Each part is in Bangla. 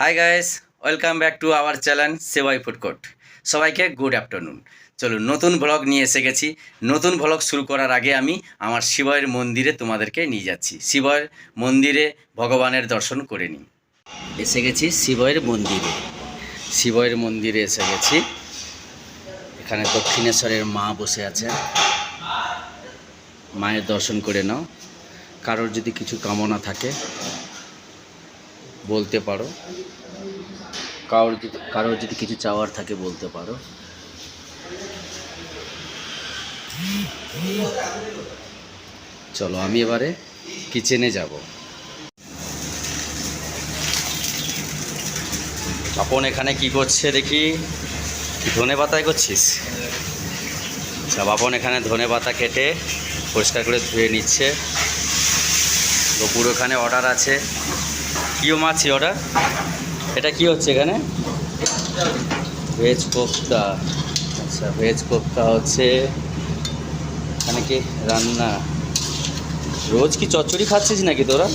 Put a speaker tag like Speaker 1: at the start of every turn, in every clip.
Speaker 1: Hi guys welcome back to our channel সেবাই ফুড কোর্ট সবাইকে গুড আফটারনুন চলুন, নতুন ব্লগ নিয়ে এসে গেছি। নতুন ব্লগ শুরু করার আগে আমি আমার শিবয়ের মন্দিরে তোমাদেরকে নিয়ে যাচ্ছি। শিবয়ের মন্দিরে ভগবানের দর্শন করে নিই। এসে গেছি শিবয়ের মন্দিরে। শিবয়ের মন্দিরে এসে গেছি। এখানে দক্ষিণেশ্বরের মা বসে আছেন মায়ের দর্শন করে নাও। কারোর যদি কিছু কামনা থাকে বলতে পারো। কারোর যদি কারোর যদি কিছু চাওয়ার থাকে বলতে পারো। চলো আমি এবারে কিচেনে যাব। আপন এখানে কি করছে দেখি? ধনে পাতায় করছিস? আচ্ছা বাপন এখানে ধনে পাতা কেটে পরিষ্কার করে ধুয়ে নিচ্ছে। গোপুর ওখানে অর্ডার আছে। কিও মাছি অর্ডার এটা কি হচ্ছে এখানে? ভেজ কোফতা। আচ্ছা ভেজ কোফতা হচ্ছে এখানে কি রান্না? রোজ কি চচ্চড়ি খাচ্ছিস নাকি তোরা?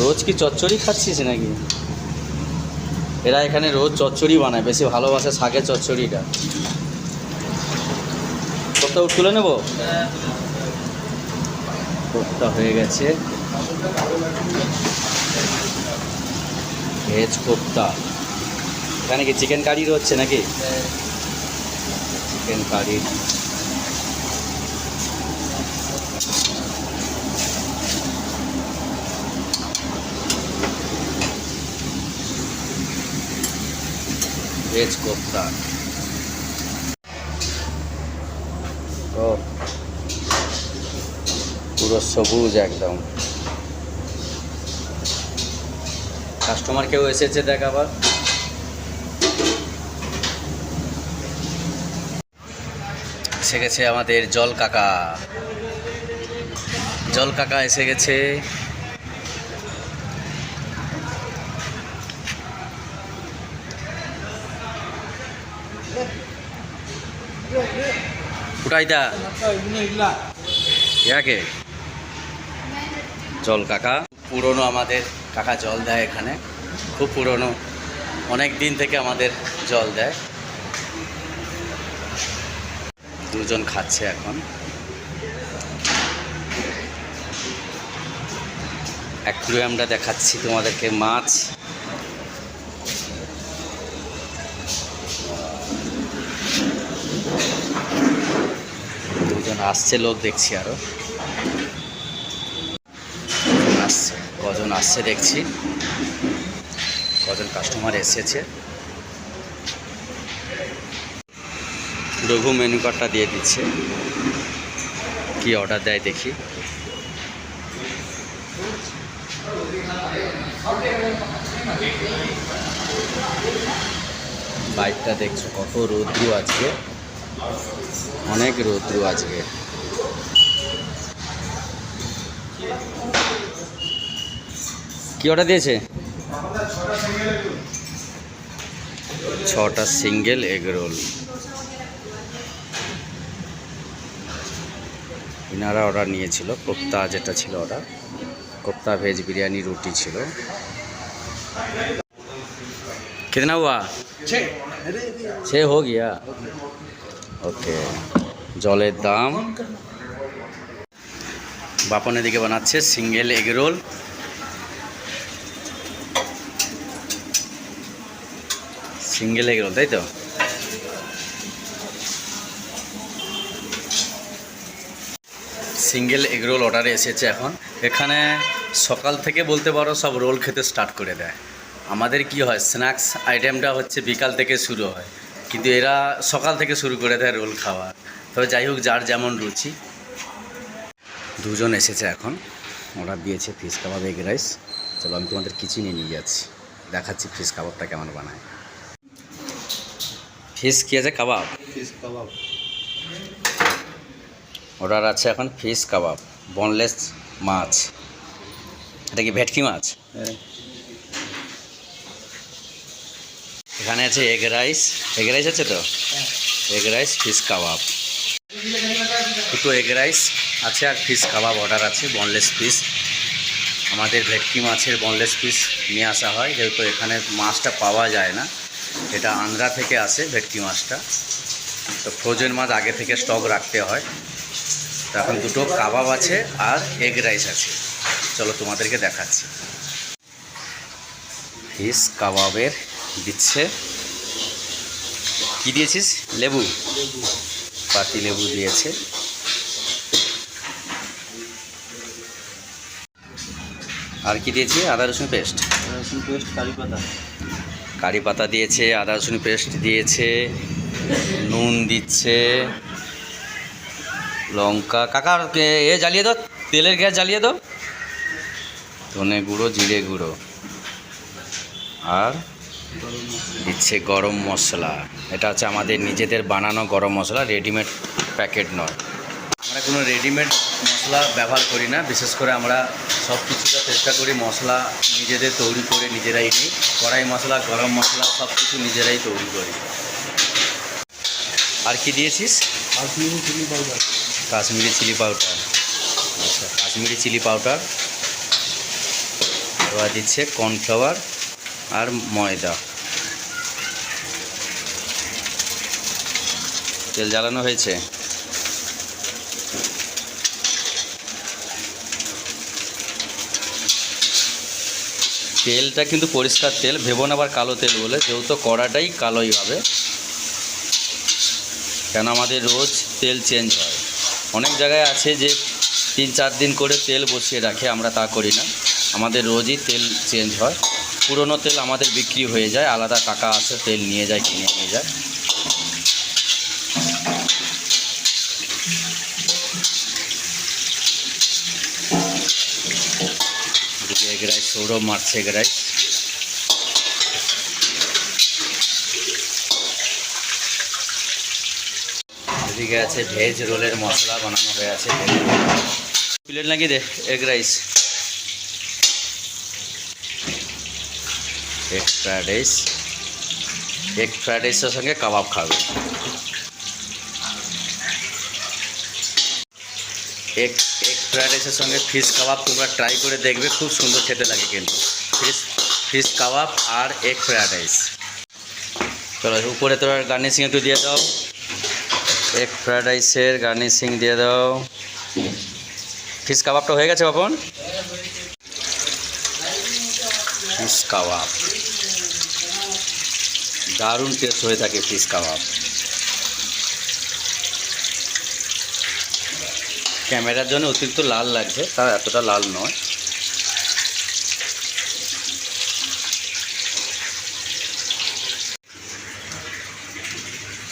Speaker 1: রোজ কি চচ্চড়ি খাচ্ছিস নাকি? এরা এখানে রোজ চচ্চড়ি বানায়, বেশি ভালোবাসে শাকের চচ্চড়িটা। কোফতা তুলে নেব? কোফতা হয়ে গেছে। ভেজ কোফতা এখানে কি চিকেন কারির হচ্ছে নাকি? Chicken curry. ভেজ কোফতা ও পুরো সবুজ একদম। কাস্টমার কেউ এসেছে দেখ আবার এসে গেছে আমাদের জল কাকা। জল কাকা এসে গেছে। উঠাইতা ইয়াকে? জল কাকা। পুরনো আমাদের কাকা জল দেয় এখানে। খুব পুরনো। অনেক দিন থেকে আমাদের জল দেয়। দুজন খাচ্ছে এখন। অ্যাকুরিয়ামটা দেখাচ্ছি তোমাদেরকে মাছ। দুজন আসছে, লোক দেখছি আরও। কজন আসছে দেখছি। কজন কাস্টমার এসেছে। রঘু মেনু কার্ডটা দিয়ে দিচ্ছে। কি অর্ডার দেয় দেখি। বাইকটা দেখছ কত রৌদ্র আজকে। অনেক রৌদ্র আজকে। কি অর্ডার দিয়েছে ছটা সিঙ্গেল এগ রোল ইনারা অর্ডার নিয়েছিল কোপ্তা যেটা ছিল অর্ডার কোপ্তা ভেজ বিরিয়ানি রুটি ছিল कितना हुआ छः हो गया ওকে জলের দাম বাপন এদিকে বানাচ্ছে single egg role single egg roll তাই তো? সিঙ্গেল এগ রোল অর্ডারে এসেছে এখন। এখানে সকাল থেকে বলতে পারো সব রোল খেতে স্টার্ট করে দেয়। আমাদের কি হয়, স্ন্যাক্স আইটেমটা হচ্ছে বিকাল থেকে শুরু হয়, কিন্তু এরা সকাল থেকে শুরু করে দেয় রোল খাওয়া তবে যাই হোক, যার যেমন রুচি। দুজন এসেছে এখন। ওরা দিয়েছে ফিস কাবাব, এগ রাইস। চলো, আমি তোমাদের কিচেনে নিয়ে যাচ্ছি। দেখাচ্ছি ফিশ কাবাবটা কেমন বানায়। ফিশ কি আছে? কাবাব?
Speaker 2: Fish kebab.
Speaker 1: অর্ডার আছে এখন ফিশ কাবাব বনলেস মাছ। এটা কি ভেটকি মাছ?
Speaker 2: হ্যাঁ।
Speaker 1: এখানে আছে এগ রাইস এগ রাইস আছে তো? Egg rice fish kebab. দুটো এগ রাইস আছে আর ফিশ কাবাব অর্ডার আছে বনলেস ফিশ আমাদের ভেটকি মাছের বনলেস পিস নিয়ে আসা হয় যেহেতু এখানে মাছটা পাওয়া যায় না। এটা আন্ধ্রা থেকে আসে ভেটকি মাছটা। তো ফ্রোজেন মাছ আগে থেকে স্টক রাখতে হয়। তো এখন দুটো কাবাব আছে আর এগ রাইস আছে। চলো তোমাদেরকে দেখাচ্ছি। ফিস কাবাবের দিচ্ছে। কি দিয়েছিস? লেবু? পাতি লেবু দিয়েছে। আর কি দিয়েছি? আদা রসুন পেস্ট।
Speaker 2: আদা রসুন পেস্ট, কারি পাতা।
Speaker 1: কারি পাতা দিয়েছে, আদা রসুন পেস্ট দিয়েছে, নুন দিচ্ছে, লঙ্কা। কাকার এ- জ্বালিয়ে দাও, তেলের গ্যাস জ্বালিয়ে দাও। ধনে গুঁড়ো, জিরে গুঁড়ো। আর দিচ্ছে গরম মশলা। এটা হচ্ছে আমাদের নিজেদের বানানো গরম মশলা, রেডিমেড প্যাকেট নয়। আমরা কোনো রেডিমেড মশলা ব্যবহার করি না। বিশেষ করে আমরা সব কিছুটা চেষ্টা করি মশলা নিজেদের তৈরি করে নিজেরাই নিই। কড়াই মশলা গরম মশলা সব কিছু নিজেরাই তৈরি করি। আর কি দিয়েছিস?
Speaker 2: Kashmiri chilli powder.
Speaker 1: Kashmiri chilli powder. আচ্ছা কাশ্মীরি চিলি পাউডার। এবার দিচ্ছে কর্নফ্লাওয়ার আর ময়দা। তেল জ্বালানো হয়েছে? তেলটা কিন্তু পরিষ্কার তেল, ভেবো না আবার কালো তেল বলে, যেহেতু কড়াটাই কালোই হবে। কেন আমাদের রোজ তেল চেঞ্জ হয়। অনেক জায়গায় আছে যে তিন চার দিন করে তেল বসিয়ে রাখে, আমরা তা করি না। আমাদের রোজই তেল চেঞ্জ হয়। পুরনো তেল আমাদের বিক্রি হয়ে যায়, আলাদা টাকা আসে, তেল নিয়ে যায়, কিনে নিয়ে যায় এদিকে এগ রাইস সৌরভ মারছে এগ রাইস এদিকে আছে ভেজ রোলের মশলা বানানো হয়ে আছে। প্লেট নাকি দে, egg rice. Egg fried rice. Egg fried রাইসের সঙ্গে কাবাব খাবে। এগ এগ ফ্রাইড রাইসের সঙ্গে ফিশ কাবাব তোমরা ট্রাই করে দেখবে, খুব সুন্দর খেতে লাগে কিন্তু। ফিশ ফিশ কাবাব আর এগ ফ্রায়েড রাইস। চলো, উপরে তোমার গার্নিশিং একটু দিয়ে দাও। এগ ফ্রায়েড রাইসের গার্নিশিং দিয়ে দাও। ফিশ কাবাবটা হয়ে গেছে বাপন ফিশ কাবাব। দারুণ টেস্ট হয়ে থাকে ফিশ কাবাব। ক্যামেরার জন্য অতিরিক্ত লাল লাগছে, তা এতটা লাল নয়।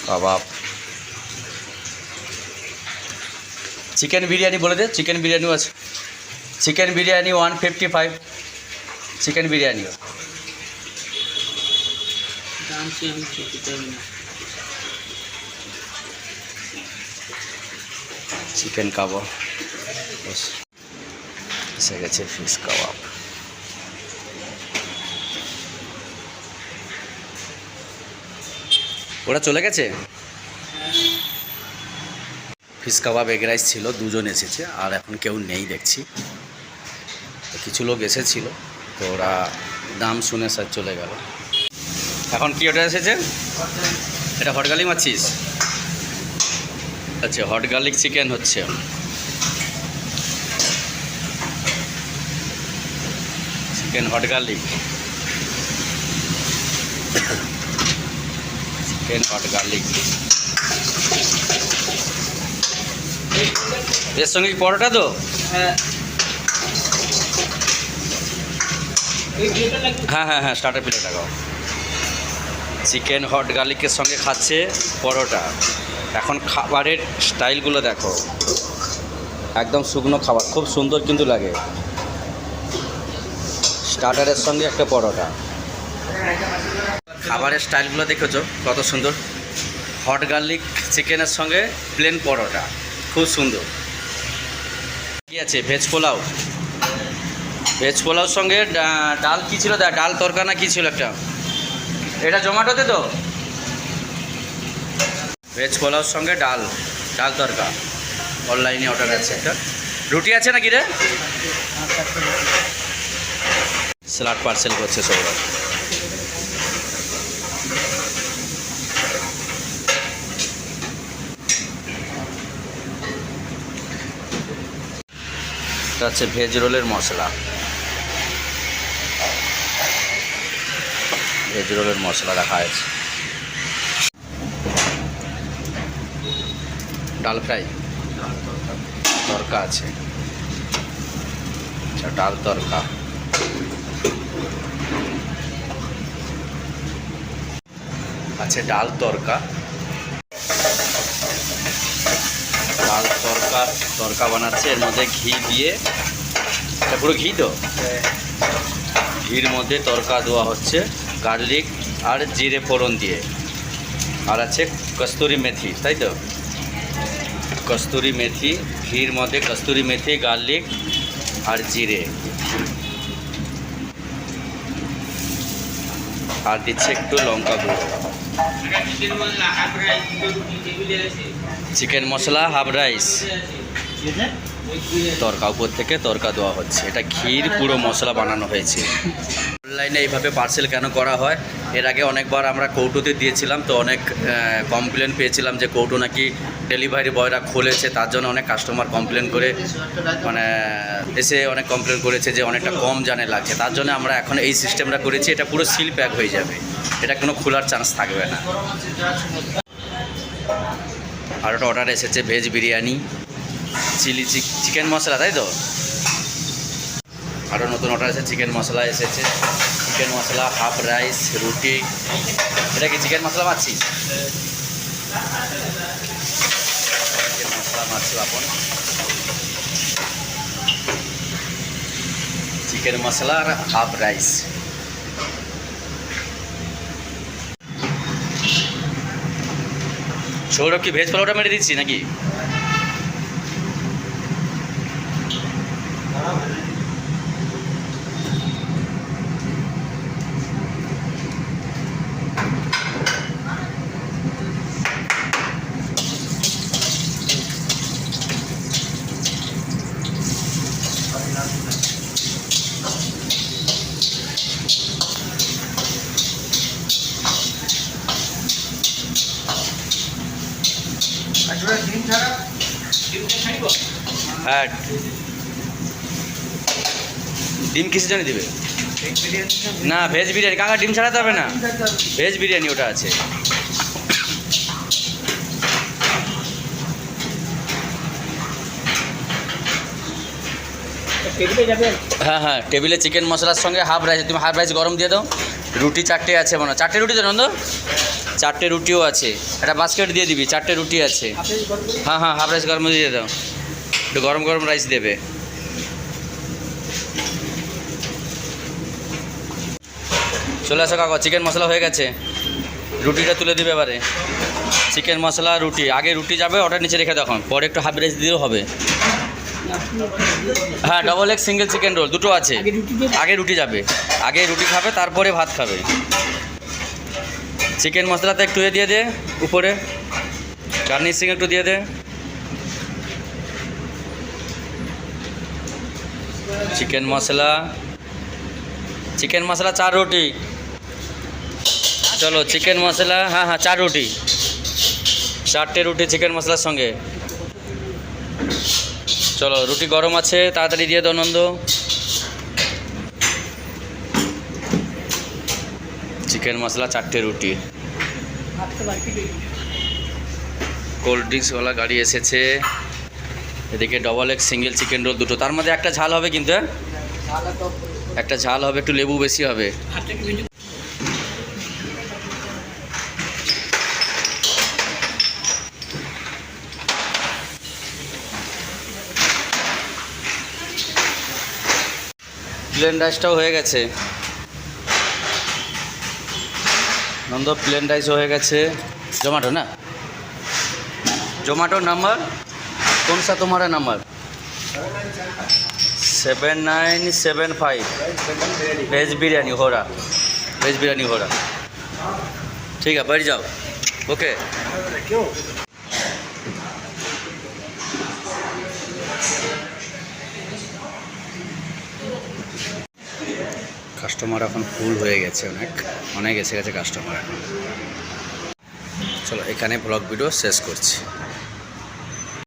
Speaker 1: কাবাব চিকেন বিরিয়ানি বলে দে চিকেন বিরিয়ানিও আছে। Chicken biryani one fifty five chicken বিরিয়ানিও।
Speaker 2: দাম সে আমি খেতে পারি না
Speaker 1: চিকেন কাবাব। এসে গেছে ফিশ কাবাব। ওরা চলে গেছে? ফিশ কাবাব, এগ রাইস ছিল, দুজন এসেছে, আর এখন কেউ নেই দেখছি। কিছু লোক এসেছিল, তো ওরা দাম শুনে স্যার চলে গেল। এখন কি ওটা এসেছে? এটা হটগালি মারছিস আচ্ছা হট গার্লিক চিকেন হচ্ছে। Chicken hot garlic chicken hot garlic এর সঙ্গে কি পরোটা তো?
Speaker 2: হ্যাঁ।
Speaker 1: হ্যাঁ হ্যাঁ হ্যাঁ স্টার্টার প্লেট লাগাও। চিকেন হট গার্লিকের সঙ্গে খাচ্ছে পরোটা। এখন খাবারের স্টাইলগুলো দেখো। একদম শুকনো খাবার, খুব সুন্দর কিন্তু লাগে। স্টার্টারের সঙ্গে একটা পরোটা। খাবারের স্টাইলগুলো দেখেছ? কত সুন্দর। হট গার্লিক চিকেনের সঙ্গে প্লেন পরোটা। খুব সুন্দর। কি আছে? ভেজ পোলাও। ভেজ পোলাওর সঙ্গে ডাল কী ছিল? ডাল তরকা না কী ছিল একটা? এটা জোম্যাটোতে তো? ভেজ পোলাওর সঙ্গে ডাল ডাল তরকা অনলাইনে অর্ডার আছে একটা। রুটি আছে নাকি রে। স্যালাড পার্সেল করছে সৌরভ। এটা হচ্ছে ভেজ রোলের মশলা। ভেজ রোলের মশলা রাখা আছে ডাল ফ্রাই? তরকা আছে। আচ্ছা ডাল তরকা। আছে ডাল তরকা। ডাল তরকা তরকা বানাচ্ছে। এর মধ্যে ঘি দিয়ে পুরো ঘি তো? ঘির মধ্যে তরকা দেওয়া হচ্ছে। গার্লিক আর জিরে ফোড়ন দিয়ে। আর আছে কস্তুরি মেথি, তাই তো? কস্তুরি মেথি, ঘির মধ্যে কস্তুরি মেথি, গার্লিক আর জিরে। আর দিচ্ছে একটু লঙ্কা গুঁড়ো। Chicken masala, half rice. তরকা, উপর থেকে তরকা দেওয়া হচ্ছে। এটা ক্ষীর পুরো মশলা বানানো হয়েছে। অনলাইনে এইভাবে পার্সেল কেন করা হয়? এর আগে অনেকবার আমরা কৌটোতে দিয়েছিলাম, তো অনেক কমপ্লেন পেয়েছিলাম যে কৌটো নাকি ডেলিভারি বয়রা খুলেছে, তার জন্য অনেক কাস্টমার কমপ্লেন করে মানে এসে অনেক কমপ্লেন করেছে যে অনেকটা কম জানে লাগছে। তার জন্য আমরা এখন এই সিস্টেমটা করেছি, এটা পুরো সিল প্যাক হয়ে যাবে। এটা কোনো খোলার চান্স থাকবে না। আর একটা অর্ডার এসেছে veg biryani chilli chicken masala, তাই তো? আরও নতুন অর্ডার এসেছে চিকেন মশলা এসেছে। চিকেন মশলা হাফ রাইস রুটি। এটা কি চিকেন মশলা মাছি? চিকেন মশলা মাছি চিকেন মশলা আর হাফ রাইস সৌরভ কি ভেজ পোলাওটা মেরে দিচ্ছি নাকি? ডিম কিসের জন্য দিবে? না ভেজ বিরিয়ানি। কাকা, ডিম ছাড়াতে হবে না। ভেজ বিরিয়ানি ওটা আছে। হ্যাঁ হ্যাঁ টেবিলে চিকেন মশলার সঙ্গে হাফ রাইস তুমি হাফ রাইস গরম দিয়ে দাও। রুটি চারটে আছে মনে চারটে রুটি তো নন্দ? চারটে রুটিও আছে। একটা বাস্কেট দিয়ে দিবি, চারটে রুটি আছে। হ্যাঁ হ্যাঁ হাফ রাইস গরম দিয়ে দাও। একটু গরম গরম রাইস দেবে। চলে আসো কাকা চিকেন মশলা হয়ে গেছে। রুটিটা তুলে দিবে এবারে। চিকেন মশলা রুটি। আগে রুটি যাবে ওটা নিচে রেখে দেখুন পরে একটু হাফ রাইস দিলেও হবে। হ্যাঁ double egg single chicken roll দুটো আছে।
Speaker 2: আগে রুটি
Speaker 1: যাবে। আগে রুটি খাবে তারপরে ভাত খাবে। চিকেন মশলাতে একটু দিয়ে দে উপরে। চাটনির সিং একটু দিয়ে দে। চিকেন মশলা চিকেন মশলা চার রুটি। চলো চিকেন মশলা হ্যাঁ হ্যাঁ চার রুটি। চারটে রুটি চিকেন মশলার সঙ্গে। চলো, রুটি গরম আছে, তাড়াতাড়ি দিয়ে দাও নন্দ। চিকেন মশলা চারটে রুটি। কোল্ড ড্রিঙ্কসওয়ালা গাড়ি এসেছে। এদিকে double egg single chicken roll দুটো। তার মধ্যে একটা ঝাল হবে কিন্তু হ্যাঁ? একটা ঝাল হবে, একটু লেবু বেশি হবে। প্লেন রাইসটাও হয়ে গেছে। নন্দ প্লেন রাইস হয়ে গেছে। জোম্যাটো না? জোম্যাটো নাম্বার कौन सा तुम्हारा number seven nine seven five veg biryani हो रहा वेज बिरयानी हो रहा ठीक है बैठ जाओ ओके কাস্টমার এখন ফুল হয়ে গেছে অনেক অনেক এসে গেছে কাস্টমার এখন চলো এখানে ব্লগ ভিডিও শেষ করছি